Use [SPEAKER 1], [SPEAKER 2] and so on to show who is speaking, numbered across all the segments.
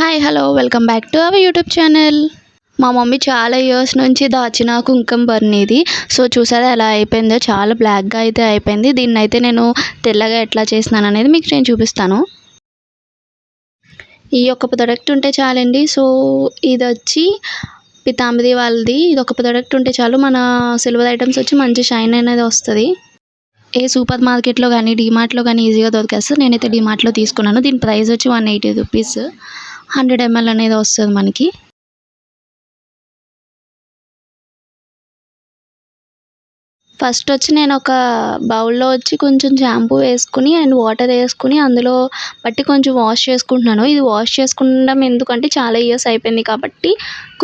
[SPEAKER 1] Hi hello welcome back to our YouTube channel మా mummy చాలా years నుంచి దాచిన కుంకుమ బర్నీది. సో చూసారా ఎలా అయిపోయిందో? చాలా బ్లాక్గా అయితే అయిపోయింది. దీన్ని అయితే నేను తెల్లగా ఎట్లా చేసినాను అనేది మీకు నేను చూపిస్తాను. ఈ యొక్క ప్రొడక్ట్ ఉంటే చాలండి. సో ఇది వచ్చి పితాంబరి వాళ్ళది. ఇది ఒక ప్రొడక్ట్ ఉంటే చాలు. మన సిల్వర్ ఐటమ్స్ వచ్చి మంచి షైన్ అనేది వస్తుంది. ఏ సూపర్ మార్కెట్లో కానీ డీమార్ట్లో కానీ ఈజీగా దొరికేస్తుంది. నేనైతే డీమార్ట్లో తీసుకున్నాను. దీని ప్రైస్ వచ్చి one eighty rupees hundred ML అనేది వస్తుంది మనకి. ఫస్ట్ వచ్చి నేను ఒక బౌల్లో వచ్చి కొంచెం షాంపూ వేసుకుని అండ్ వాటర్ వేసుకుని అందులో బట్టి కొంచెం వాష్ చేసుకుంటున్నాను. ఇది వాష్ చేసుకుంటాం ఎందుకంటే చాలా ఇయర్స్ అయిపోయింది కాబట్టి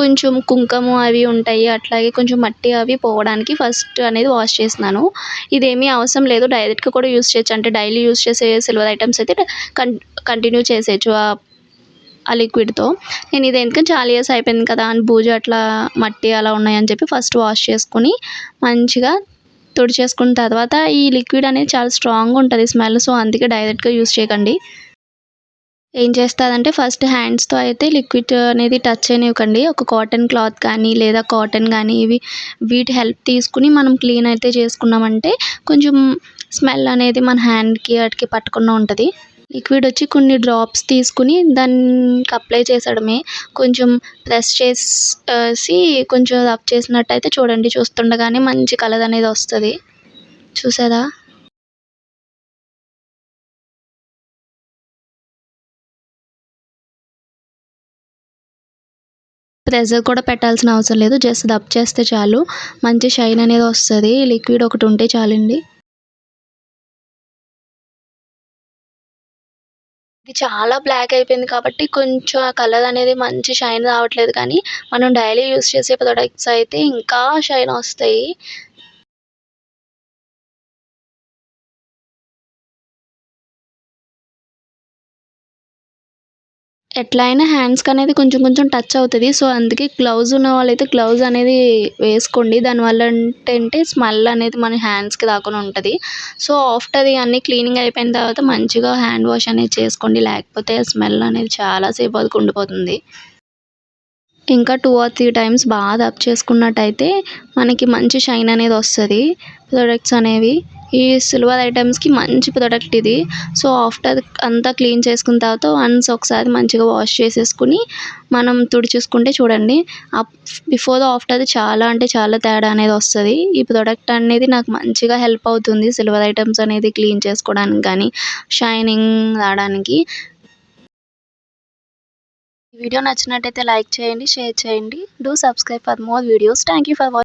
[SPEAKER 1] కొంచెం కుంకుమ అవి ఉంటాయి. అట్లాగే కొంచెం మట్టి అవి పోవడానికి ఫస్ట్ అనేది వాష్ చేస్తున్నాను. ఇదేమీ అవసరం లేదు. డైరెక్ట్గా కూడా యూస్ చేయొచ్చు. అంటే డైలీ యూస్ చేసే సిల్వర్ ఐటమ్స్ అయితే కంటిన్యూ చేసేయచ్చు. ఆ లిక్విడ్తో నేను ఇది ఎందుకంటే చాలా ఇయర్స్ అయిపోయింది కదా అని బూజు అట్లా మట్టి అలా ఉన్నాయని చెప్పి ఫస్ట్ వాష్ చేసుకుని మంచిగా తుడిచేసుకున్న తర్వాత ఈ లిక్విడ్ అనేది చాలా స్ట్రాంగ్గా ఉంటుంది స్మెల్ సో అందుకే డైరెక్ట్గా యూస్ చేయకండి. ఏం చేస్తారంటే ఫస్ట్ హ్యాండ్స్తో అయితే లిక్విడ్ అనేది టచ్ చేయనివ్వకండి ఒక కాటన్ క్లాత్ కానీ లేదా కాటన్ కానీ ఇవి వీటి హెల్ప్ తీసుకుని మనం క్లీన్ అయితే చేసుకున్నామంటే కొంచెం స్మెల్ అనేది మన హ్యాండ్కి వాటికి పట్టకుండా ఉంటుంది. లిక్విడ్ వచ్చి కొన్ని డ్రాప్స్ తీసుకుని దానికి అప్లై చేసడమే కొంచెం ప్రెస్ చేసి కొంచెం రబ్ చేసినట్టయితే చూడండి చూస్తుండగానే మంచి కలర్ అనేది వస్తుంది. చూసారా? ప్రెజర్ కూడా పెట్టాల్సిన అవసరం లేదు జస్ట్ దబ్ చేస్తే చాలు. మంచి షైన్ అనేది వస్తుంది. లిక్విడ్ ఒకటి ఉంటే చాలండి. ఇది చాలా బ్లాక్ అయిపోయింది కాబట్టి కొంచెం ఆ కలర్ అనేది మంచి షైన్ రావట్లేదు కానీ మనం డైలీ యూస్ చేసే ప్రొడక్ట్స్ అయితే ఇంకా షైన్ వస్తాయి. ఎట్లా అయినా హ్యాండ్స్కి అనేది కొంచెం కొంచెం టచ్ అవుతుంది. సో అందుకే గ్లౌజ్ ఉన్న వాళ్ళైతే గ్లౌజ్ అనేది వేసుకోండి. దానివల్ల ఏంటంటే స్మెల్ అనేది మన హ్యాండ్స్కి రాకుండా ఉంటుంది. సో ఆఫ్టర్ అన్నీ క్లీనింగ్ అయిపోయిన తర్వాత మంచిగా హ్యాండ్ వాష్ అనేది చేసుకోండి. లేకపోతే స్మెల్ అనేది చాలాసేపు అది ఉండిపోతుంది ఇంకా టూ ఆర్ త్రీ టైమ్స్ బాగా రబ్ చేసుకున్నట్టయితే మనకి మంచి షైన్ అనేది వస్తుంది. ప్రొడక్ట్స్ అనేవి. ఈ సిల్వర్ ఐటమ్స్కి మంచి ప్రోడక్ట్ ఇది. సో ఆఫ్టర్ అంతా క్లీన్ చేసుకున్న తర్వాత వన్స్ ఒకసారి మంచిగా వాష్ చేసేసుకుని మనం తుడిచేసుకుంటే చూడండి. బిఫోర్ ఆఫ్టర్ చాలా అంటే చాలా తేడా అనేది వస్తుంది. ఈ ప్రోడక్ట్ అనేది నాకు మంచిగా హెల్ప్ అవుతుంది సిల్వర్ ఐటమ్స్ అనేది క్లీన్ చేసుకోవడానికి కానీ షైనింగ్ రావడానికి. వీడియో నచ్చినట్టయితే లైక్ చేయండి షేర్ చేయండి. Do subscribe for more videos. Thank you for watching